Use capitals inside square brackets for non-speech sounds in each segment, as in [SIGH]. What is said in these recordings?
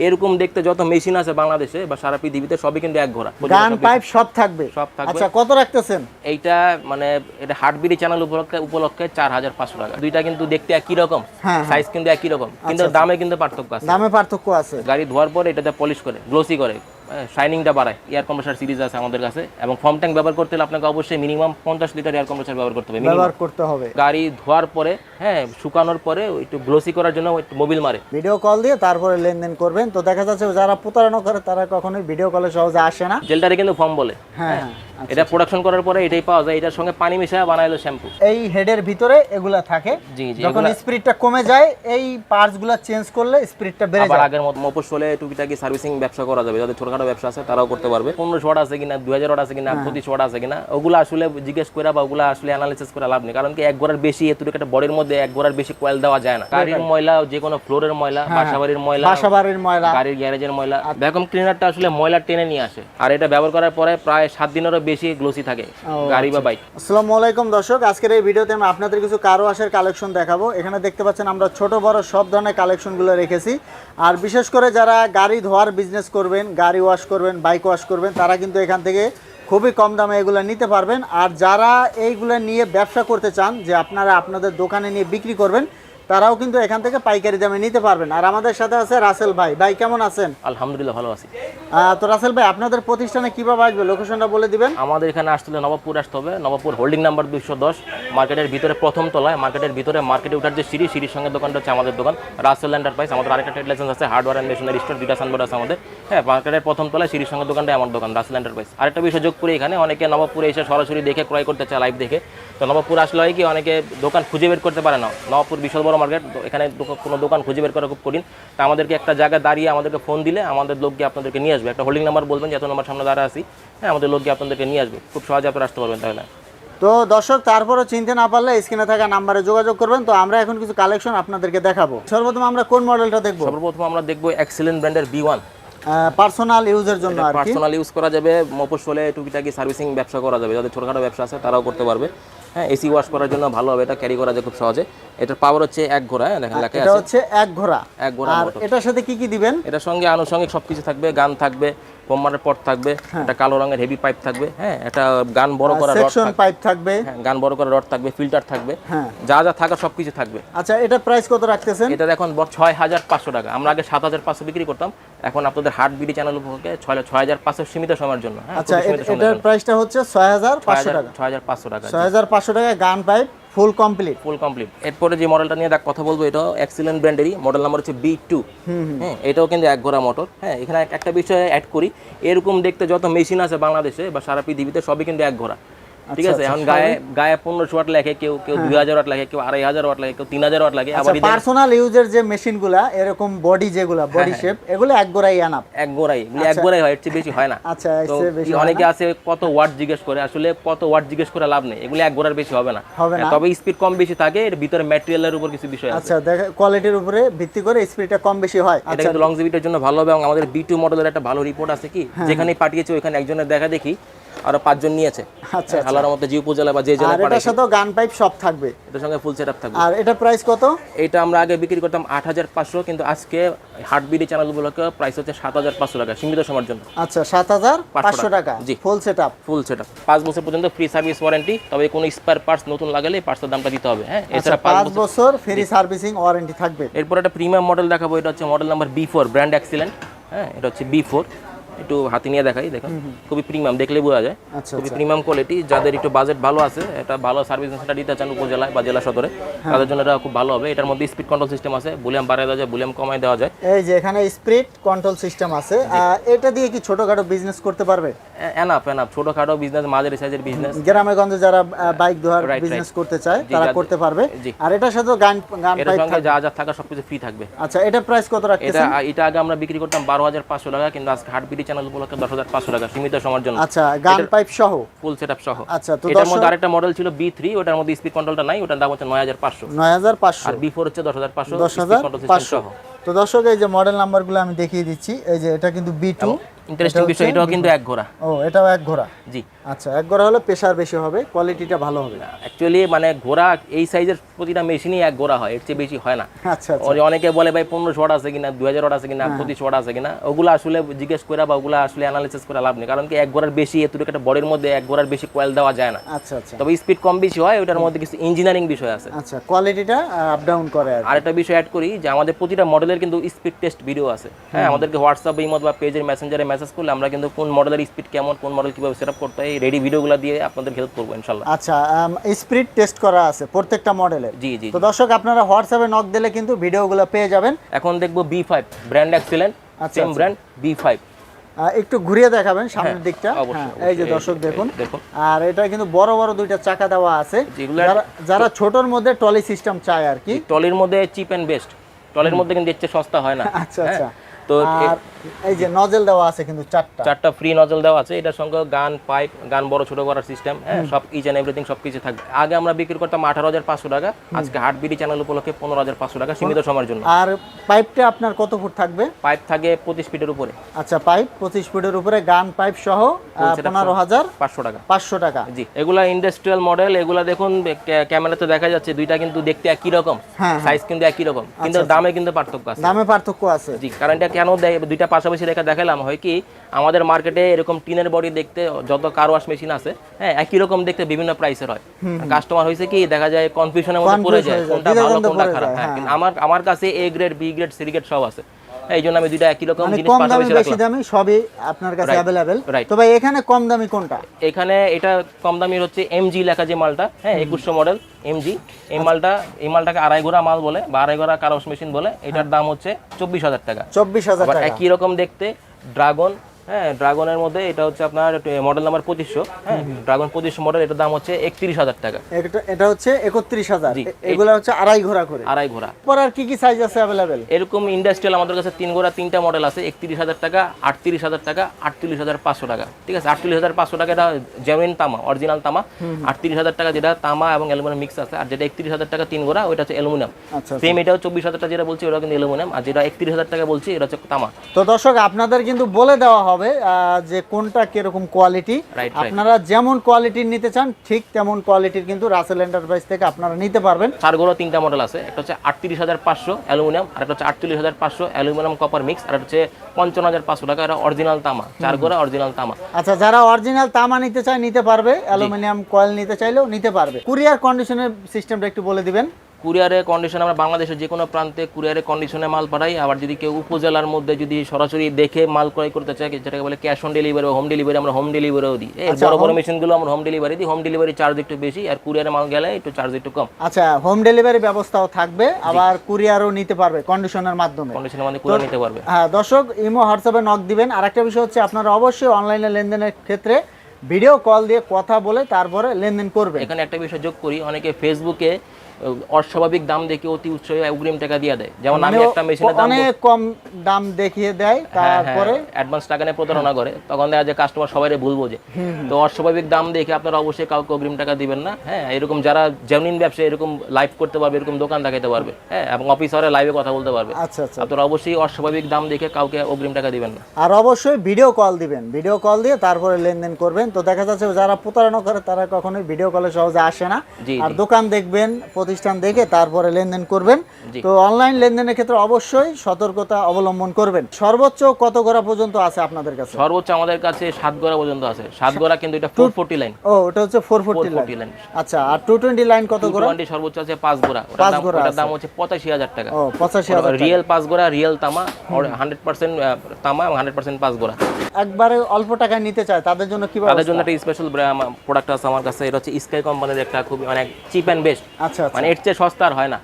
এরকম দেখতে যত মেশিন আছে বাংলাদেশে বা সারা পৃথিবীতে সবই কিন্তু এক ঘোড়া। গান পাইপ সব থাকবে। সব থাকবে। আচ্ছা কত রাখতেছেন? এইটা মানে এটা হার্টবিডি চ্যানেল উপলক্ষে উপলক্ষে চার হাজার পাঁচশো টাকা। দুইটা কিন্তু দেখতে একই রকম। হ্যাঁ, সাইজ কিন্তু একই রকম। কিন্তু দামে কিন্তু পার্থক্য আছে। দামে পার্থক্য আছে। গাড়ি ধোয়ার পর এটাতে পলিশ করে গ্লোসি করে। শাইনিংটা বাড়ায়। এয়ার কম্প্রেসার সিরিজ আছে আমাদের কাছে। এবং ফর্ম ট্যাঙ্ক ব্যবহার করতে হলে আপনাকে অবশ্যই মিনিমাম পঞ্চাশ লিটার এয়ার কম্প্রেসার ব্যবহার করতে হবে। ব্যবহার করতে হবে। গাড়ি ধোয়ার পরে হ্যাঁ শুকানোর পরে একটু গ্লোসি করার জন্য একটু মোবিল মারে। ভিডিও কল দিয়ে তারপরে লেনদেন করবেন। তো দেখা যাচ্ছে যারা প্রতারণা করে তারা কখনোই ভিডিও কলে সহজে আসে না। জেলটারে কিন্তু ফর্ম বলে। হ্যাঁ। হ্যাঁ। এটা প্রোডাকশন করার পরে এটাই পাওয়া যায়। এটার সঙ্গে পানি মিশিয়ে বানাইলো শ্যাম্পু এই হেডের ভিতরে এগুলা থাকে। জি জি যখন স্পিডটা কমে যায় এই পার্টসগুলা চেঞ্জ করলে স্পিডটা বেড়ে আবার যায়। আগের মতো মফস্বলে টুকিটাকি সার্ভিসিং ব্যবসা করা যাবে। যাদের ছোটখাটো ব্যবসা আছে তারাও করতে পারবে। পনেরোশো ওয়াট আছে কিনা দুই হাজার ওয়াট আছে কিনা পঁচিশ ওয়াট আছে কিনা ওগুলো আসলে জিজ্ঞেস করে বা ওগুলো আসলে অ্যানালিসিস করে লাভ নেই। কারণ কি এক ঘোড়ার বেশি এতটুকু একটা বডির মধ্যে এক ঘোড়ার বেশি কয়েল দেওয়া যায় না। গাড়ির ময়লা যে কোনো ফ্লোরের ময়লা বাসাবাড়ির ময়লা বাসা বাড়ির ময়লা। গাড়ির গ্যারেজের ময়লা। ভ্যাকুম ক্লিনারটা আসলে ময়লা টেনে নিয়ে আসে। আর এটা ব্যবহার করার পরে প্রায় সাত দিনেরও বেশি গ্লোসি থাকে গাড়ি বা বাইক আসসালামু আলাইকুম দর্শক আজকের এই ভিডিওতে আমি আপনাদের কিছু কারও আসার কালেকশন দেখাবো। এখানে দেখতে পাচ্ছেন আমরা ছোট বড় সব ধরনের কালেকশনগুলো রেখেছি। আর বিশেষ করে যারা গাড়ি ধোয়ার বিজনেস করবেন গাড়ি ওয়াশ করবেন বাইক ওয়াশ করবেন তারা কিন্তু এখান থেকে খুবই কম দামে এগুলো নিতে পারবেন। আর যারা এইগুলো নিয়ে ব্যবসা করতে চান যে আপনারা আপনাদের দোকানে নিয়ে বিক্রি করবেন তারাও কিন্তু এখান থেকে পাইকারি দামে নিতে পারবেন। আর আমাদের সাথে আছে রাসেল ভাই। ভাই কেমন আছেন? আলহামদুলিল্লাহ ভালো আছি। তো রাসেল ভাই আপনাদের প্রতিষ্ঠানে কীভাবে আসবে? লোকেশনটা বলে দিবেন। আমাদের এখানে আসলে নবাবপুর আসতে হবে। নবাবপুর হোল্ডিং নাম্বার দুইশো দশ মার্কেটের ভিতরে প্রথম তলায় মার্কেটের ভিতরে মার্কেটে উঠার যে সিঁড়ি সিঁড়ির সঙ্গে দোকানটা হচ্ছে আমাদের দোকান রাসেল এন্টারপ্রাইজ আমাদের আরেকটা ট্রেড লাইসেন্স আছে হার্ডওয়ার অ্যান্ড মেশিনারি স্টোর দুইটা সানবোর্ড আছে আমাদের। হ্যাঁ মার্কেটের প্রথম তলায় সিঁড়ির সঙ্গে দোকানটা আমার দোকান রাসেল এন্টারপ্রাইজ আরেকটা বিষয় যোগ করে এখানে অনেকে নবাবপুরে এসে সরাসরি দেখে ক্রয় করতে চায় লাইভ দেখে। তো নবাবপুর আসলে হয় কি অনেকে দোকান খুঁজে বের করতে পারে না। নবাবপুর বিশাল বড় মার্কেট এখানে কোনো দোকান খুঁজে বের করা খুব কঠিন। তা আমাদেরকে একটা জায়গায় দাঁড়িয়ে আমাদেরকে ফোন দিলে আমাদের লোক গিয়ে আপনাদেরকে নিয়ে আসবে। একটা হোল্ডিং নাম্বার বলবেন যে এত নম্বর সামনে দাঁড়া আছি হ্যাঁ আমাদের লোক গিয়ে আপনাদেরকে নিয়ে আসবে। খুব সহজে আপনারা আসতে পারবেন তাহলে। তো দর্শক তারপরও চিনতে না পারলে স্ক্রিনে থাকা নাম্বারে যোগাযোগ করবেন। তো আমরা এখন কিছু কালেকশন আপনাদেরকে দেখাবো। সর্বপ্রথম আমরা কোন মডেলটা দেখব? সর্বপ্রথম আমরা দেখব এক্সেলেন্ট ব্র্যান্ডের বি ওয়ান পার্সোনাল ইউজের জন্য আর পার্সোনাল ইউজ করা যাবে মফস্বলে টুকিটাকি সার্ভিসিং ব্যবসা করা যাবে। যাদের ছোটখাটো ব্যবসা আছে তারাও করতে পারবে। হ্যাঁ এসি ওয়াশ করার জন্য ভালো হবে এটা ক্যারি করা যায় খুব সহজে। এটার পাওয়ার হচ্ছে এক ঘোড়া হ্যাঁ দেখেন লেখা এটা হচ্ছে এক ঘোড়া। এক ঘোড়া আর এটার সাথে কি কি দিবেন? এটার সঙ্গে আনুষঙ্গিক সবকিছু থাকবে গান থাকবে পট থাকবে একটা কালো রঙের হেভি পাইপ থাকবে হ্যাঁ একটা গান বড় করা রড সেকশন পাইপ থাকবে। হ্যাঁ গান বড় করা রড থাকবে ফিল্টার থাকবে হ্যাঁ। যা যা থাকার সবকিছু থাকবে। আচ্ছা এটা প্রাইস কত রাখতেছেন? এটা এখন ছয় হাজার পাঁচশো টাকা। আমরা আগে সাত হাজার পাঁচশো বিক্রি করতাম এখন আপনাদের হাট বিডি চ্যানেল উপলক্ষে ছয় ছয় হাজার পাঁচশো সীমিত সময়ের জন্য হ্যাঁ আচ্ছা এটার প্রাইসটা হচ্ছে ছয় হাজার পাঁচশো টাকা। ছয় হাজার পাঁচশো টাকা ছয় হাজার পাঁচশো টাকা gun pipe full complete full complete এরপরে যে মডেলটা নিয়ে দেখ কথা বলব এটা এক্সিলেন্ট ব্র্যান্ডেরই মডেল নাম্বার হচ্ছে বি টু হ্যাঁ এটাও কিন্তু এক ঘোড়া মোটর হ্যাঁ এখানে একটা বিষয় অ্যাড করি। এরকম দেখতে যত মেশিন আছে বাংলাদেশে বা সারা পৃথিবীতে সবই কিন্তু এক ঘোড়া। ঠিক আচ্ছা, আছে এখন গায়ে গায়ে পনেরোশো ওয়াট লেখে কেউ কেউ দুই হাজার ওয়াট লাগে কেউ আড়াই হাজার ওয়াট লাগে কেউ তিন হাজার ওয়াট লাগে আবার পার্সোনাল ইউজের যে মেশিনগুলা এরকম বডি যেগুলা হ্যাঁ, বডি শেপ এগুলো এক গোড়াই আনাপ এক গোড়াই এগুলি এক গোড়াই হয় এর চেয়ে বেশি হয় না। আচ্ছা তো অনেকে আছে কত ওয়াট জিজ্ঞেস করে আসলে কত ওয়াট জিজ্ঞেস করে লাভ নেই এগুলি এক গোড়ার বেশি হবে না। হ্যাঁ, তবে স্পিড কম বেশি থাকে এর ভিতরে ম্যাটেরিয়ালের উপর কিছু বিষয় আছে। আচ্ছা দেখে কোয়ালিটির উপরে ভিত্তি করে স্পিডটা কম বেশি হয়। এটা আচ্ছা। কিন্তু লংজিভিটির জন্য ভালো হবে এবং আমাদের বি টু মডেলের একটা ভালো রিপোর্ট আছে কি? হ্যাঁ, যেখানে পাঠিয়েছে ওইখানে একজনের দেখা দেখি আরও পাঁচজন নিয়েছে। আচ্ছা হালার মধ্যে জি উপজেলা বা যে আর জেলা এটার সাথেও গান পাইপ সব থাকবে? এটার সঙ্গে ফুল সেটআপ থাকবে। আর এটা প্রাইস কত? এটা আমরা আগে বিক্রি করতাম আট হাজার পাঁচশো কিন্তু আজকে হার্টবিডি চ্যানেলগুলোকে প্রাইস হচ্ছে সাত হাজার পাঁচশো টাকা সীমিত সময়ের জন্য। আচ্ছা সাত হাজার পাঁচশো টাকা জি। Full set up full setup পাঁচ বছর পর্যন্ত ফ্রি সার্ভিস ওয়ারেন্টি তবে কোনো স্পার পার্টস নতুন লাগালে পার্টসের দামটা দিতে হবে হ্যাঁ? আচ্ছা এছাড়া পাঁচ পাঁচ বছর বছর ফ্রি সার্ভিসিং ওয়ারেন্টি থাকবে। এরপর একটা প্রিমিয়াম মডেল দেখাবো এটা হচ্ছে model number B four brand excellent হ্যাঁ? এটা হচ্ছে বি ফোর একটু হাতি নিয়ে দেখাই দেখুন খুবই প্রিমিয়াম দেখলে বোঝা যায়। আচ্ছা খুবই প্রিমিয়াম কোয়ালিটি যাদের একটু বাজেট ভালো আছে এটা ভালো সার্ভিস সেটা দিতে চান উপজেলায় বা জেলা সদরে হ্যাঁ। তাদের জন্য এটা খুব ভালো হবে। এটার মধ্যে স্পিড কন্ট্রোল সিস্টেম আছে ভলিউম বাড়ায় দেওয়া যায় ভলিউম কমায় দেওয়া যায়। এই যে এখানে স্পিড কন্ট্রোল সিস্টেম আছে এটা দিয়ে কি ছোটখাটো বিজনেস করতে পারবে? এনাফ এনাফ ছোটখাটো বিজনেস মাঝারি সাইজের বিজনেস গ্রামে গঞ্জে যারা বাইক ধোয়ার Right, বিজনেস করতে চায় তারা করতে পারবে। আর এটার সাথে গান গান এটার সঙ্গে যা যা থাকা সবকিছু ফ্রি থাকবে। আচ্ছা এটা প্রাইস কত এটা রাখতেছেন? এটা আগে আমরা বিক্রি করতাম বারো হাজার পাঁচশো টাকা কিন্তু আজকে হাট বিডি চ্যানেল উপলক্ষে দশ হাজার পাঁচশো টাকা সীমিত সময়ের জন্য। আচ্ছা গান পাইপ সহ? ফুল সেট সহ। আচ্ছা তো এটার মধ্যে আরেকটা মডেল ছিল বি থ্রি ওটার মধ্যে স্পিড কন্ট্রোলটা নাই ওটার দাম হচ্ছে নয় হাজার পাঁচশো। নয় হাজার পাঁচশো। আর বি ফোর হচ্ছে দশ হাজার পাঁচশো দশ হাজার পাঁচশো। তো দর্শক এই যে মডেল নাম্বারগুলো আমি দেখিয়ে দিচ্ছি এই যে এটা কিন্তু বি টু ইন্টারেস্টিং বিষয় এটাও কিন্তু এক ঘোড়া। ও এটাও এক ঘোড়া? জি। আচ্ছা এক ঘোড়া হলে প্রেশার বেশি হবে কোয়ালিটিটা ভালো হবে। অ্যাকচুয়ালি মানে ঘোড়া এই সাইজের প্রতিটা মেশিনই এক ঘোড়া হয় এর চেয়ে বেশি হয় না। [LAUGHS] আচ্ছা আচ্ছা। অনেকে বলে ভাই পনেরোশো ওয়াট আছে কিনা দুই হাজার ওয়াট আছে কিনা পঁচিশ ওয়াট আছে কিনা? ওগুলো আসলে জিজ্ঞেস করে বা ওগুলো আসলে অ্যানালিসিস করে লাভ নেই কারণ কি এক ঘোড়ার বেশি এতটুকু একটা বডির মধ্যে এক ঘোড়ার বেশি কয়েল দেওয়া যায় না। আচ্ছা আচ্ছা। তবে স্পিড কম বেশি হয় ওটার মধ্যে কিছু ইঞ্জিনিয়ারিং বিষয় আছে। আচ্ছা কোয়ালিটিটা আপ ডাউন করে আর। আরেকটা বিষয় অ্যাড করি যে আমাদের প্রতিটা মডেলের কিন্তু স্পিড টেস্ট ভিডিও আছে। হ্যাঁ আমাদেরকে হোয়াটসঅ্যাপ ইমত বা পেজের মেসেঞ্জারে মেসেজ করলে আমরা কিন্তু কোন মডেলের স্পিড কেমন কোন মডেল কীভাবে সেট আপ করতে হয় রেডি ভিডিওগুলো দিয়ে আপনাদের হেল্প করব ইনশাল্লাহ। আচ্ছা স্পিড টেস্ট করা আছে প্রত্যেকটা মডেলের জি জি তো দর্শক আপনারা হোয়াটসঅ্যাপে নক দিলে কিন্তু ভিডিওগুলো পেয়ে যাবেন। এখন দেখব B five brand excellent same. Brand B five একটু ঘুরিয়ে দেখাবেন সামনের দিকটা। হ্যাঁ, অবশ্যই, হ্যাঁ, এই যে দর্শক দেখুন। দেখুন। আর এটা কিন্তু বড় বড় দুইটা চাকা দেওয়া আছে। যারা যারা ছোটর মধ্যে টলি সিস্টেম চায় আর কি। টলির মধ্যে চিপ অ্যান্ড বেস্ট টলের মধ্যে কিন্তু এর চেয়ে সস্তা হয় না। আচ্ছা হ্যাঁ? আচ্ছা তো এ- আর এই যে নজেল দেওয়া আছে কিন্তু চারটা। চারটা ফ্রি নজল দেওয়া আছে। এটার সঙ্গে গান পাইপ গান বড় ছোট করার সিস্টেম হ্যাঁ সব ইচ অ্যান্ড এভরিথিং সব কিছু থাকবে। আগে আমরা বিক্রি করতাম আঠারো হাজার পাঁচশো টাকা আজকে হাট বিডি চ্যানেল উপলক্ষে পনেরো হাজার পাঁচশো টাকা সীমিত সময়ের জন্য। আর পাইপটা আপনার কত ফুট থাকবে? পাইপ থাকে পঁচিশ ফিটের উপরে। আচ্ছা পাইপ পঁচিশ ফুটের উপরে গান পাইপ সহ পনেরো হাজার পাঁচশো টাকা। পাঁচশো টাকা। জি এগুলা ইন্ডাস্ট্রিয়াল মডেল এগুলা দেখুন ক্যা- ক্যামেরাতে দেখা যাচ্ছে দুইটা কিন্তু দেখতে একই রকম। হ্যাঁ, সাইজ কিন্তু একই রকম কিন্তু দামে কিন্তু পার্থক্য আছে। দামে পার্থক্য আছে। জি কারণ এটা কেন দেয় দুইটা পাশাপাশি রেখে দেখালাম হয় কি আমাদের মার্কেটে এরকম টিনের বডি দেখতে যত কার ওয়াশ মেশিন আছে হ্যাঁ একই রকম দেখতে বিভিন্ন প্রাইসের হয়। কাস্টমার হয়েছে কি দেখা যায় কনফিউশনের মধ্যে পড়ে যায় কোনটা ভালো কোনটা খারাপ। হ্যাঁ হ্যাঁ। কিন্তু আমার আমার কাছে A grade B grade C grade সব আছে। এই জন্য আমি দুইটা একই রকম মানে জিনিস কম দামি বেশি দামে সবই আপনার কাছে अवेलेबल তো ভাই এখানে কম দামি কোনটা? এখানে এটা কম দামি হচ্ছে এমজি লেখা যে মালটা হ্যাঁ একুশশো মডেল এমজি এই মালটা এই মালটাকে আড়াই গোড়া মাল বলে বা আড়াই গোড়া কারস মেশিন বলে এটার দাম হচ্ছে চব্বিশ হাজার টাকা। চব্বিশ হাজার একই রকম দেখতে ড্রাগন হ্যাঁ ড্রাগনের মধ্যে এটা হচ্ছে আপনার মডেল নাম্বার পঁচিশশো হ্যাঁ ড্রাগন পঁচিশশো মডেল এটার দাম হচ্ছে একত্রিশ হাজার টাকা। এটা- হচ্ছে একত্রিশ হাজার। এগুলো হচ্ছে আড়াই ঘোড়া করে। আড়াই ঘোড়া। পর আর কি কি সাইজ আছে অ্যাভেলেবেল এরকম ইন্ডাস্ট্রিয়াল আমাদের কাছে তিন ঘোড়া তিনটা মডেল আছে একত্রিশ হাজার টাকা আটত্রিশ হাজার টাকা আটত্রিশ হাজার পাঁচশো টাকা। ঠিক আছে আটত্রিশ হাজার পাঁচশো টাকা এটা জেনুইন তামা অরিজিনাল তামা। আটত্রিশ হাজার টাকা যেটা তামা এবং অ্যালুমিনিয়াম মিক্স আছে আর যেটা একত্রিশ হাজার টাকা তিন ঘোড়া ওইটা হচ্ছে অ্যালুমিনিয়াম আচ্ছা সেম এটাও চব্বিশ হাজার টাকা যেটা বলছি ওটা কিন্তু অ্যালুমিনিয়াম আর যেটা একত্রিশ হাজার টাকা বলছি এটা হচ্ছে তামা। তো দর্শক আপনাদের কিন্তু বলে দেওয়া হবে আহ, যে কোনটা কীরকম কোয়ালিটি. আপনারা যেমন কোয়ালিটির নিতে চান ঠিক তেমন কোয়ালিটির কিন্তু রাসেল এন্টারপ্রাইজ থেকে আপনারা নিতে পারবেন। ঘোড়া তিনটা মডেল আছে একটা হচ্ছে আটত্রিশ হাজার পাঁচশো অ্যালুমিনিয়াম আর একটা হচ্ছে আটত্রিশ হাজার পাঁচশো অ্যালুমিনিয়াম কপার মিক্স আর হচ্ছে পঞ্চান্ন হাজার পাঁচশো। টাকা এটা অরিজিনাল তামা চার ঘোড়া অরিজিনাল তামা। আচ্ছা যারা অরিজিনাল তামা নিতে চায় নিতে পারবে অ্যালুমিনিয়াম কয়েল নিতে চাইলেও নিতে পারবে। কুরিয়ার কন্ডিশনের সিস্টেমটা একটু বলে দিবেন। কুরিয়ারে কন্ডিশন আমরা বাংলাদেশের যে কোনো প্রান্তে কুরিয়ারে কন্ডিশনে মাল পাঠাই। আবার যদি কেউ উপজেলার মধ্যে যদি সরাসরি দেখে মাল ক্রয় করতে চায় যেটাকে বলে cash on delivery home delivery আমরা হোম ডেলিভারিও দিই। এই আচ্ছা, বড় বড় মেশিনগুলো আমরা হোম ডেলিভারি দিই। হোম ডেলিভারি চার্জ একটু বেশি আর কুরিয়ারে মাল গেলে একটু চার্জ একটু কম। আচ্ছা হোম ডেলিভারি ব্যবস্থাও থাকবে আবার কুরিয়ারও নিতে পারবে কন্ডিশনের মাধ্যমে। কন্ডিশনের মধ্যে কুরিয়ার নিতে পারবে। হ্যাঁ দর্শক ইমো হোয়াটসঅ্যাপে নক দিবেন। আরেকটা বিষয় হচ্ছে আপনারা অবশ্যই অনলাইনে লেনদেনের ক্ষেত্রে ভিডিও কল দিয়ে কথা বলে তারপরে লেনদেন করবে এখানে একটা বিষয় যোগ করি। অনেকে ফেসবুকে অস্বাভাবিক দাম দেখে অতি উৎসাহে অগ্রিম টাকা দিয়ে দেয়। যেমন আমি মানে একটা মেশিনের দাম অনেক কম দাম দেখিয়ে দেয় তারপরে অ্যাডভান্স টাকা নিয়ে প্রতারণা করে তখন দেখা যায় কাস্টমার সবাই ভুল বোঝে তো অস্বাভাবিক দাম দেখে আপনারা অবশ্যই কাউকে অগ্রিম টাকা দিবেন না। হ্যাঁ এরকম যারা জেনুইন ব্যবসা এরকম লাইভ করতে পারবে এরকম দোকান দেখাতে পারবে হ্যাঁ এবং অফিসারে লাইভে কথা বলতে পারবে। আচ্ছা আচ্ছা। আপনারা অবশ্যই অস্বাভাবিক দাম দেখে কাউকে অগ্রিম টাকা দিবেন না। আর অবশ্যই ভিডিও কল দিবেন। ভিডিও কল দিয়ে তারপরে লেনদেন করবেন। তো দেখা যাচ্ছে যারা প্রতারণা করে তারা কখনোই ভিডিও কলে সহজে আসে না। আর দোকান দেখবেন প্রতিষ্ঠান দেখে তারপরে লেনদেন করবেন। তো অনলাইন লেনদেনের ক্ষেত্রে অবশ্যই সতর্কতা অবলম্বন করবেন। সর্বোচ্চ কত ঘোড়া পর্যন্ত আছে আপনাদের কাছে? সর্বোচ্চ আমাদের কাছে সাত গড়া পর্যন্ত আছে। সাত গড়া কিন্তু এটা ফোর ফোর্টি লাইন ও ওটা হচ্ছে four forty four forty line আচ্ছা আর টু টোয়েন্টি লাইন কত ঘোড়া টোয়েন্টি সর্বোচ্চ আছে পাঁচ গোড়া। পাঁচ গোড়া দাম হচ্ছে পঁচাশি হাজার টাকা। ও পঁচাশি হাজার। রিয়েল পাঁচ গোড়া রিয়েল তামা হান্ড্রেড পার্সেন্ট তামা এবং হান্ড্রেড পার্সেন্ট পাঁচ গোড়া। একবারে অল্প টাকায় নিতে চায় তাদের জন্য কি তাদের জন্য একটা স্পেশাল প্রোডাক্ট আছে আমার কাছে। এটা হচ্ছে স্কাই কোম্পানির একটা খুবই অনেক চিপ অ্যান্ড বেস্ট আচ্ছা আচ্ছা। মানে এর চেয়ে সস্তা আর হয় না।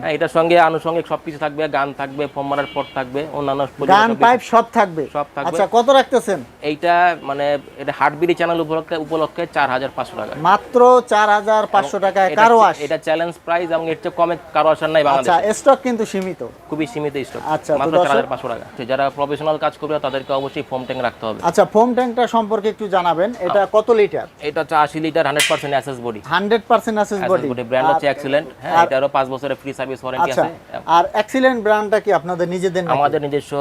হ্যাঁ, এটার সঙ্গে আনুষঙ্গিক সবকিছু থাকবে গান থাকবে ফর্ম মারার পর থাকবে অন্যান্য গান পাইপ সব থাকবে। সব থাকবে। আচ্ছা কত রাখতেছেন? এইটা মানে এটা হাটবিড়ি চ্যানেল উপলক্ষে উপলক্ষে চার হাজার পাঁচশো টাকা। মাত্র চার হাজার পাঁচশো টাকায় এটা- কারও আস এটা চ্যালেঞ্জ প্রাইস এবং এর চেয়ে কমে কারও আসার নাই আচ্ছা স্টক কিন্তু সীমিত। খুবই সীমিত স্টক আচ্ছা, মাত্র চার হাজার পাঁচশো টাকা। যারা প্রফেশনাল কাজ করবে তাদেরকে অবশ্যই ফোম ট্যাঙ্ক রাখতে হবে। আচ্ছা ফোম ট্যাঙ্কটা সম্পর্কে একটু জানাবেন। এটা কত লিটার এটা হচ্ছে আশি লিটার হান্ড্রেড পার্সেন্ট অ্যাসেস বডি হান্ড্রেড পার্সেন্ট অ্যাসেস বডি ব্র্যান্ড হচ্ছে এক্সেল এক্সিলেন্ট হ্যাঁ এটারও 5 বছরের ফ্রি সার্ভিস ওয়ারেন্টি আছে। আর এক্সিলেন্ট ব্র্যান্ডটা কি আপনাদের নিজেদের? আমাদের নিজস্ব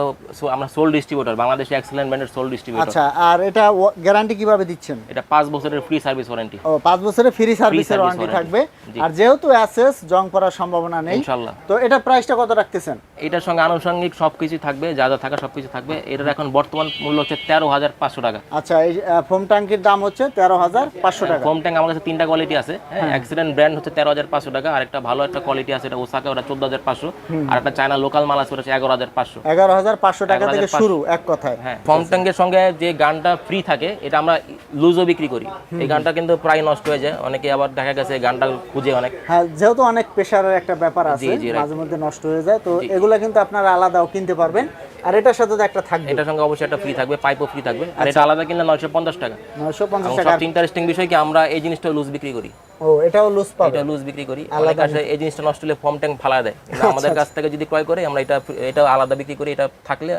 আমরা সোল ডিস্ট্রিবিউটর বাংলাদেশে এক্সিলেন্ট ব্র্যান্ডের সোল ডিস্ট্রিবিউটর আচ্ছা আর এটা গ্যারান্টি কীভাবে দিচ্ছেন? এটা পাঁচ বছরের ফ্রি সার্ভিস ওয়ারেন্টি ও পাঁচ বছরের ফ্রি সার্ভিসের ওয়ারেন্টি থাকবে। আর যেহেতু অ্যাসেস জং করার সম্ভাবনা নেই ইনশাআল্লাহ তো এটা প্রাইসটা কত রাখতেছেন? এটার সঙ্গে আনুষঙ্গিক সবকিছু থাকবে যা যা থাকা সবকিছু থাকবে। এটার এখন বর্তমান মূল্য হচ্ছে তেরো হাজার পাঁচশো টাকা। আচ্ছা এই ফোম ট্যাঙ্কির দাম হচ্ছে তেরো হাজার পাঁচশো টাকা। ফোম ট্যাঙ্ক আমার কাছে তিনটা কোয়ালিটি আছে। হ্যাঁ অ্যাক্সিডেন্ট ব্র্যান্ড হচ্ছে তেরো হাজার পাঁচশো টাকা আর একটা ভালো একটা কোয়ালিটি আছে এটা ওসাকা ওটা চোদ্দ হাজার পাঁচশো। আর একটা চায়না লোকাল মাল আছে ওটা হচ্ছে এগারো হাজার পাঁচশো। এগারো হাজার পাঁচশো টাকা থেকে শুরু এক কথায়। হ্যাঁ ফর্ম ট্যাঙ্কের সঙ্গে যে গানটা ফ্রি থাকে এটা আমরা লুজও বিক্রি করি। এই গানটা কিন্তু প্রায় নষ্ট হয়ে যায়। অনেকে আবার দেখা গেছে গানটা খুঁজে অনেক। হ্যাঁ যেহেতু অনেক প্রেশারের একটা ব্যাপার আছে মাঝে মধ্যে নষ্ট হয়ে যায় তো এগুলা কিন্তু আপনারা আলাদাও কিনতে পারবেন। আর এটার সাথে তো একটা থাকবে। এটার সঙ্গে অবশ্যই একটা ফ্রি থাকবে পাইপও ফ্রি থাকবে। আর এটা আলাদা কিনলে নয়শো পঞ্চাশ টাকা। নয়শো পঞ্চাশ টাকা। ইন্টারেস্টিং বিষয় কি আমরা এই জিনিসটা লুজ বিক্রি করি। ও এটাও লুজ পাবে? এটা লুজ বিক্রি করি। অনেক এই জিনিসটা নষ্ট হলে ফর্ম ট্যাঙ্ক ফালা দেয়। আচ্ছা, আমাদের কাছ থেকে যদি ক্রয় করে আমরা এটা এটা আলাদা বিক্রি করি এটা থাকলে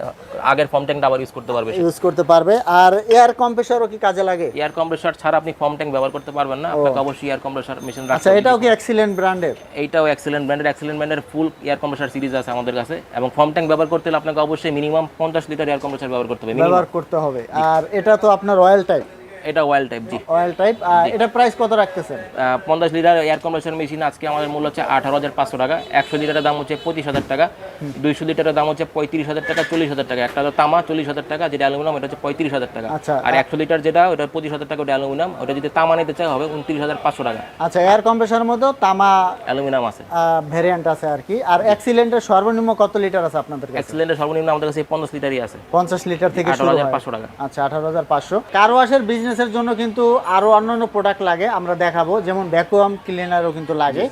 আগের ফর্ম ট্যাঙ্কটা আবার ইউজ করতে পারবে ইউজ করতে পারবে। আর এয়ার কম্প্রেসারও কি কাজে লাগে? এয়ার কম্প্রেসার ছাড়া আপনি ফর্ম ট্যাঙ্ক ব্যবহার করতে পারবেন না। আপনাকে অবশ্যই এয়ার কম্প্রেসার মেশিন রাখতে আচ্ছা এটাও কি এক্সিলেন্ট ব্র্যান্ডের এইটাও এক্সেলেন্ট ব্র্যান্ডের এক্সেলেন্ট ব্র্যান্ডের ফুল এয়ার কম্প্রেসার সিরিজ আছে আমাদের কাছে। এবং ফর্ম ট্যাঙ্ক ব্যবহার করতে হলে আপনাকে অবশ্যই মিনিমাম পঞ্চাশ লিটার এয়ার কম্প্রেসার ব্যবহার করতে হবে ব্যবহার করতে হবে। আর এটা তো আপনার অয়েল টাইপ এটা ওয়েল টাইপ জি। অয়েল টাইপ আর এটা প্রাইস কত রাখতেছেন? পঞ্চাশ লিটার এয়ার কম্প্রেসার মেশিন আজকে আমাদের মূল্য হচ্ছে আঠারো হাজার পাঁচশো টাকা। একশো লিটারের দাম হচ্ছে পঁচিশ হাজার টাকা। দুইশো লিটারের দাম হচ্ছে পঁয়ত্রিশ হাজার টাকা চল্লিশ হাজার টাকা। একটা হলো তামা চল্লিশ হাজার টাকা যেটা অ্যালুমিনিয়াম এটা হচ্ছে পঁয়ত্রিশ হাজার টাকা। আচ্ছা আর একশো লিটার যেটা ওটা পঁচিশ হাজার টাকা ওটা অ্যালুমিনিয়াম ওটা যদি তামা নিতে চাই হবে উনত্রিশ হাজার পাঁচশো টাকা। আচ্ছা এয়ার কম্প্রেসারের মধ্যে তামা অ্যালুমিনিয়াম আছে। ভেরিয়েন্ট আছে আর কি। আর এক্সিলেন্টের সর্বনিম্ন কত লিটার আছে আপনাদের কাছে? এক্সিলেন্টের সর্বনিম্ন আমাদের কাছে পঞ্চাশ লিটারই আছে। পঞ্চাশ লিটার থেকে শুরু হয়। পাঁচশো টাকা। আচ্ছা আঠারো হাজার পাঁচশো। কার ওয়াশের বিজনেসের জন্য কিন্তু আরও অন্যান্য প্রোডাক্ট লাগে আমরা দেখাবো। যেমন ভ্যাকুয়াম ক্লিনারও কিন্তু লাগে।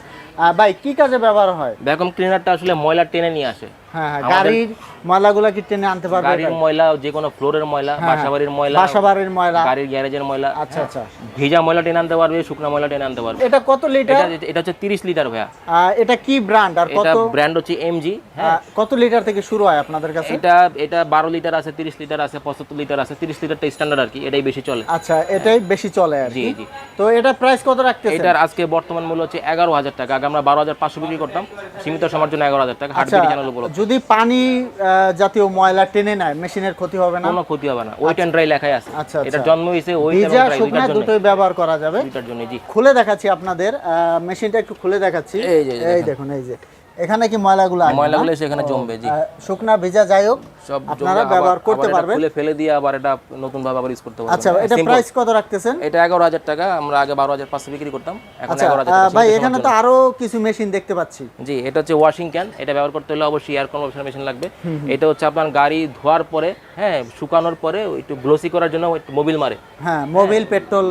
ভাই কি কাজে ব্যবহার হয়? ভ্যাকুম ক্লিনারটা আসলে ময়লা টেনে নিয়ে আসে। হ্যাঁ হ্যাঁ গাড়ির ময়লাগুলা কি টেনে আনতে পারবে গাড়ির ময়লা যে কোনো ফ্লোরের ময়লা বাসাবাড়ির ময়লা বাসা বাড়ির ময়লা। গাড়ির গ্যারেজের ময়লা আচ্ছা আচ্ছা। ভেজা ময়লা টেনে আনতে পারবে শুকনো ময়লা টেনে আনতে পারবে। এটা কত লিটার? এটা হচ্ছে তিরিশ লিটার ভাইয়া। এটা কি ব্র্যান্ড আর এটা কত? ব্র্যান্ড হচ্ছে এমজি হ্যাঁ। কত লিটার থেকে শুরু হয় আপনাদের কাছে? এটা এটা বারো লিটার আছে তিরিশ লিটার আছে পঁচাত্তর লিটার আছে তিরিশ লিটারটা স্ট্যান্ডার্ড আর কি এটাই বেশি চলে। আচ্ছা এটাই বেশি চলে আর কি। জি। তো এটা প্রাইস কত রাখতেছেন? এটার আজকে বর্তমান মূল্য হচ্ছে এগারো হাজার টাকা আগে আমরা বারো হাজার পাঁচশো বিক্রি করতাম। সীমিত সময়ের জন্য এগারো হাজার টাকা হাট আচ্ছা বিক্রি চ্যানেল উপলব্ধ। যদি পানি জাতীয় ময়লা টেনে নেয় মেশিনের ক্ষতি হবে না? কোনো ক্ষতি হবে না। ওয়েট অ্যান্ড ড্রাই লেখাই আছে। আচ্ছা, এটা আচ্ছা। জন্ম হয়েছে এবং ভিজা শুকনা দুটোই ব্যবহার করা যাবে। দুইটার জন্য জি। খুলে দেখাচ্ছি আপনাদের। মেশিনটা একটু খুলে দেখাচ্ছি। এই দেখুন। এই যে। এখানে কি ময়লাগুলো? ময়লাগুলো এসে এখানে জমবে জি। শুকনা ভিজা যাই হোক। সব আপনারা ব্যবহার করতে পারবেন। খুলে ফেলে দিয়ে আবার এটা নতুন ভাবে আবার ইউজ করতে পারবেন। আচ্ছা এটা প্রাইস কত রাখতেছেন? এটা এগারো হাজার টাকা আমরা আগে বারো হাজার পাঁচশো বিক্রি করতাম এখন আচ্ছা এগারো হাজার আহ, টাকা ভাই এখানে তো আরও কিছু মেশিন দেখতে পাচ্ছি। জি এটা হচ্ছে ওয়াশিং ক্যান এটা ব্যবহার করতে হলে অবশ্যই এয়ার কনভার্সন মেশিন লাগবে। এটা হচ্ছে আপনার গাড়ি ধোয়ার পরে হ্যাঁ শুকানোর পরে একটু গ্লোসি করার জন্য মোবিল মারে। হ্যাঁ মোবিল পেট্রোল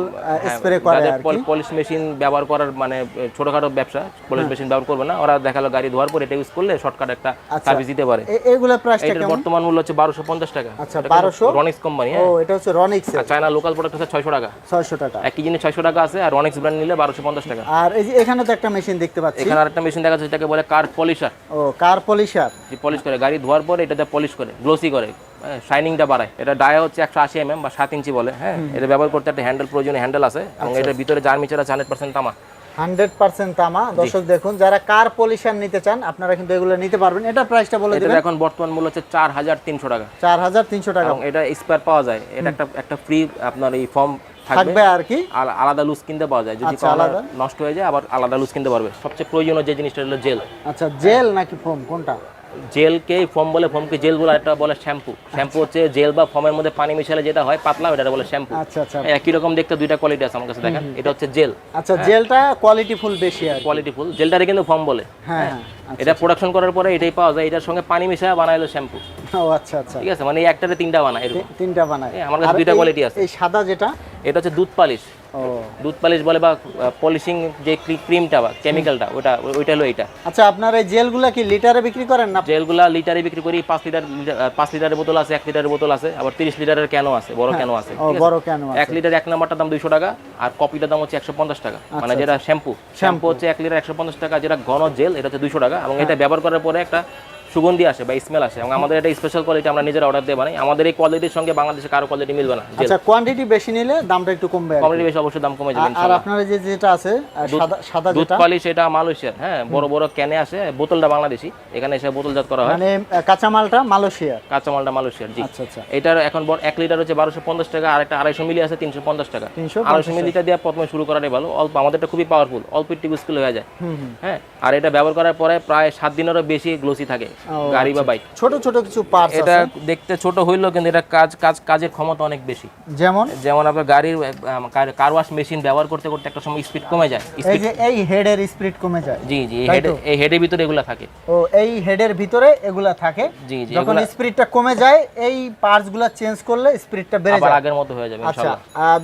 স্প্রে করে আর কি। পলিশ মেশিন ব্যবহার করার মানে ছোটখাটো ব্যবসা পলিশ মেশিন ব্যবহার করবে না ওরা দেখাল গাড়ি ধোয়ার পরে এটা ইউজ করলে শর্টকাট একটা সার্ভিস দিতে পারে। এগুলা প্রাইসটা কেমন? বর্তমান মূল্য হচ্ছে বারোশো পঞ্চাশ টাকা। আচ্ছা, 1200? রনিক্স কোম্পানি ও হ্যাঁ। এটা হচ্ছে রনিক্স আর চায়না লোকাল প্রোডাক্ট হচ্ছে ছয়শো টাকা। ছয়শো টাকা। একই জিনিস ছয়শো টাকা আছে আর রনিক্স ব্র্যান্ড নিলে বারোশো পঞ্চাশ টাকা। আর এই যে এখানে তো একটা মেশিন দেখতে পাচ্ছি। এখানে আরেকটা মেশিন দেখা যাচ্ছে এটাকে বলে কার পলিশার ও কার পলিশার যে পলিশ করে গাড়ি ধোয়ার পরে এটাতে পলিশ করে গ্লোসি করে শাইনিংটা বাড়ায়। এটা ডায়া হচ্ছে একশো আশি এমএম বা সাত ইঞ্চি বলে হ্যাঁ এটা ব্যবহার করতে একটা হ্যান্ডেল প্রয়োজনীয় হ্যান্ডেল আছে এবং এটার ভিতরে জার মিচার আছে হান্ড্রেড পার্সেন্ট তামা। হান্ড্রেড পার্সেন্ট তামা। দর্শক দেখুন যারা কার পলিশন নিতে চান আপনারা কিন্তু এগুলো নিতে পারবেন। এটা প্রাইসটা বলে এটার এখন বর্তমান মূল্য হচ্ছে চার হাজার তিনশো টাকা। চার হাজার তিনশো টাকা। এটা স্পেয়ার পাওয়া যায়। এটা একটা একটা ফ্রি আপনার এই ফর্ম থাকবে। আর কি। আর আলাদা লুজ কিনতে পাওয়া যায়। যদি আচ্ছা, আলাদা? নষ্ট হয়ে যায় আবার আলাদা লুজ কিনতে পারবে। সবচেয়ে প্রয়োজনীয় যে জিনিসটা হলো জেল আচ্ছা জেল নাকি ফোম কোনটা? জেলকে ফর্ম বলে ফর্মকে জেল বলে একটা বলে শ্যাম্পু। শ্যাম্পু হচ্ছে জেল বা ফর্মের মধ্যে পানি মিশালে যেটা হয় পাতলা ওটা বলে শ্যাম্পু। আচ্ছা আচ্ছা। একই রকম দেখতে দুইটা কোয়ালিটি আছে আমার কাছে দেখেন। এটা হচ্ছে জেল। আচ্ছা জেলটা কোয়ালিটি ফুল বেশি আর। কোয়ালিটি ফুল জেলটারে কিন্তু ফর্ম বলে। হ্যাঁ। হ্যাঁ। এটা প্রোডাকশন করার পরে এটাই পাওয়া যায়। এটার সঙ্গে পানি মিশায় বানাইলো শ্যাম্পু ও আচ্ছা আচ্ছা। ঠিক আছে? মানে এই একটাতে তিনটা বানায় এরকম। তিনটা বানায়। আমার কাছে দুইটা quality আছে। এই সাদা যেটা? এটা হচ্ছে দুধ পালিশ। ও। দুধ পালিশ বলে বা পলিশিং যে ক্রিমটা বা কেমিক্যালটা ওটা ওইটা হলো এটা। আচ্ছা আপনার এই জেলগুলা কি লিটারে বিক্রি করেন না? জেলগুলা লিটারে বিক্রি করি। পাঁচ লিটার পাঁচ লিটারের বোতল আছে এক লিটারের বোতল আছে আবার তিরিশ লিটারের ক্যানও আছে বড় ক্যানও আছে? বড় কেন এক লিটার এক নাম্বারটার দাম দুইশো টাকা আর কপিটার দাম হচ্ছে একশো পঞ্চাশ টাকা। আচ্ছা, মানে যেটা শ্যাম্পু শ্যাম্পু হচ্ছে এক লিটার একশো পঞ্চাশ টাকা যেটা ঘন জেল এটা হচ্ছে দুইশো টাকা। এবং এটা ব্যবহার করার পরে একটা সুগন্ধি আসে বা স্মেল আসে এবং আমাদের এটা স্পেশাল কোয়ালিটি আমরা নিজেরা অর্ডার দিয়ে বানাই। আমাদের এই কোয়ালিটির সঙ্গে বাংলাদেশে কারও কোয়ালিটি মিলবে না আচ্ছা কোয়ান্টিটি বেশি নিলে দামটা একটু কমবে আর কি। কোয়ালিটি বেশি অবশ্যই দাম কমে যাবে আর- আপনার যে যেটা আছে সাদা সাদা দুধ যেটা। পালিশ এটা মালয়েশিয়ার হ্যাঁ বড় বড় ক্যানে আসে বোতলটা বাংলাদেশি এখানে এসে বোতলজাত করা হয়। মানে আহ, কাঁচামালটা মালয়েশিয়ার। কাঁচামালটা মালয়েশিয়ার জি। আচ্ছা আচ্ছা। এটার এখন বড় এক লিটার হচ্ছে বারোশো পঞ্চাশ টাকা আর একটা আড়াইশো মিলি আছে তিনশো পঞ্চাশ টাকা। 350 আড়াইশো মিলিটা দিয়ে প্রথমে শুরু করাটাই ভালো অল্প আমাদেরটা খুবই পাওয়ারফুল অল্প একটু স্কিল হয়ে যায়। হ্যাঁ আর এটা ব্যবহার করার পরে প্রায় সাত দিনেরও বেশি গ্লোসি থাকে। গাড়ি বা বাইক। ছোট ছোট কিছু পার্টস এটা দেখতে ছোট হইলেও কিন্তু এটা কাজ কাজ কাজের ক্ষমতা অনেক বেশি। যেমন? যেমন আপনার গাড়ির কার ওয়াশ মেশিন ব্যবহার করতে করতে একটা সময় স্পিড কমে যায়। এই যে এই হেডের স্পিড কমে যায়। জি জি এই তাই এই হেডের ভিতরে এগুলা থাকে। ও এই হেডের ভিতরে এগুলা থাকে। জি জি যখন স্পিডটা কমে যায় এই পার্টসগুলা চেঞ্জ করলে স্পিডটা বেড়ে আবার যায়। আগের মতো হয়ে যাবে আচ্ছা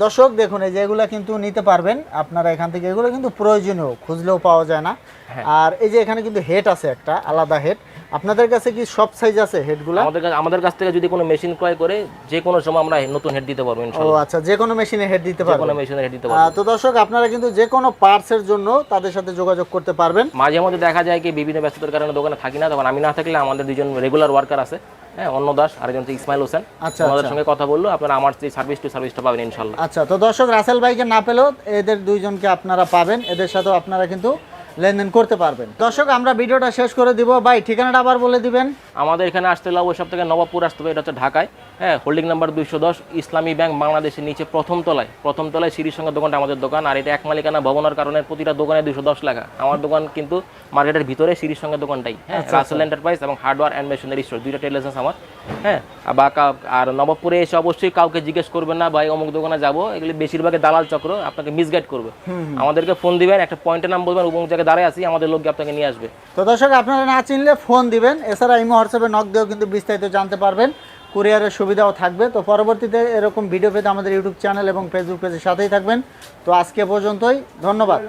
দর্শক দেখুন এই যে এগুলা কিন্তু নিতে পারবেন। আপনারা এখান থেকে এগুলো কিন্তু প্রয়োজনীয় খুঁজলেও পাওয়া যায় না। হ্যাঁ। আর এই যে এখানে কিন্তু হেড আছে একটা আলাদা হেড আপনাদের কাছে কি সব সাইজ আছে হেডগুলা আমাদের কাছে আমাদের কাছ থেকে যদি কোনো মেশিন ক্রয় করে যে কোনো সময় আমরা নতুন হেড দিতে পারব ও আচ্ছা যে কোনো মেশিনে হেড দিতে যে পারবেন। কোনো মেশিনের হেড দিতে পারব। তো দর্শক আপনারা কিন্তু যে কোনো পার্টসের জন্য তাদের সাথে যোগাযোগ করতে পারবেন। মাঝে মধ্যে দেখা যায় কি বিভিন্ন ব্যস্ততার কারণে দোকানে থাকি না তখন আমি না থাকলে আমাদের দুজন রেগুলার ওয়ার্কার আছে। হ্যাঁ অন্য দাস আরেকজন হচ্ছে ইসমাইল হোসেন। আচ্ছা, আমাদের আচ্ছা। সঙ্গে কথা বলল আপনারা আমার সেই সার্ভিস টু সার্ভিসটা পাবেন ইনশাল্লাহ। আচ্ছা তো দর্শক রাসেল ভাইকে না পেলেও এদের দুইজনকে আপনারা পাবেন। এদের সাথেও আপনারা কিন্তু লেনদেন করতে পারবেন। দর্শক আমরা ভিডিওটা শেষ করে দিব। ভাই ঠিকানাটা আবার বলে দিবেন। আমাদের এখানে আসতে হলে ওই সব থেকে নবাবপুর আসতে হবে। এটা হচ্ছে ঢাকায়। হ্যাঁ হোল্ডিং নাম্বার দুইশো দশ ইসলামী ব্যাংক বাংলাদেশের নিচে প্রথম তলায়। প্রথম তলায় সিঁড়ির সঙ্গে দোকানটা আমাদের দোকান। আর এটা এক মালিকানা ভবনের কারণে প্রতিটা দোকানে দুশো দশ লেখা। আমার দোকান কিন্তু মার্কেটের ভিতরে সিঁড়ির সঙ্গে দোকানটাই। হ্যাঁ রাসেল এন্টারপ্রাইজ এবং হার্ডওয়ার অ্যান্ড মেশিনারি স্টোর দুইটা ট্রেড আমার। হ্যাঁ বা আর নবাবপুরে এসে অবশ্যই কাউকে জিজ্ঞেস করবেন না ভাই অমুক দোকানে যাব? এগুলি বেশিরভাগই দালাল চক্র আপনাকে মিসগাইড করবে। আমাদেরকে ফোন দিবেন একটা পয়েন্টের নাম বলবেন অমুক জায়গায় দাঁড়ায় আছি, আমাদের লোককে আপনাকে নিয়ে আসবে। তো দর্শক, আপনারা না চিনলে ফোন দিবেন। এছাড়া ইমো, হোয়াটসঅ্যাপে নক দিয়েও কিন্তু বিস্তারিত জানতে পারবেন। কুরিয়ারের সুবিধাও থাকবে। তো পরবর্তীতে এরকম ভিডিও পেতে আমাদের ইউটিউব চ্যানেল এবং ফেসবুক পেজের সাথেই থাকবেন। তো আজকে পর্যন্তই। ধন্যবাদ।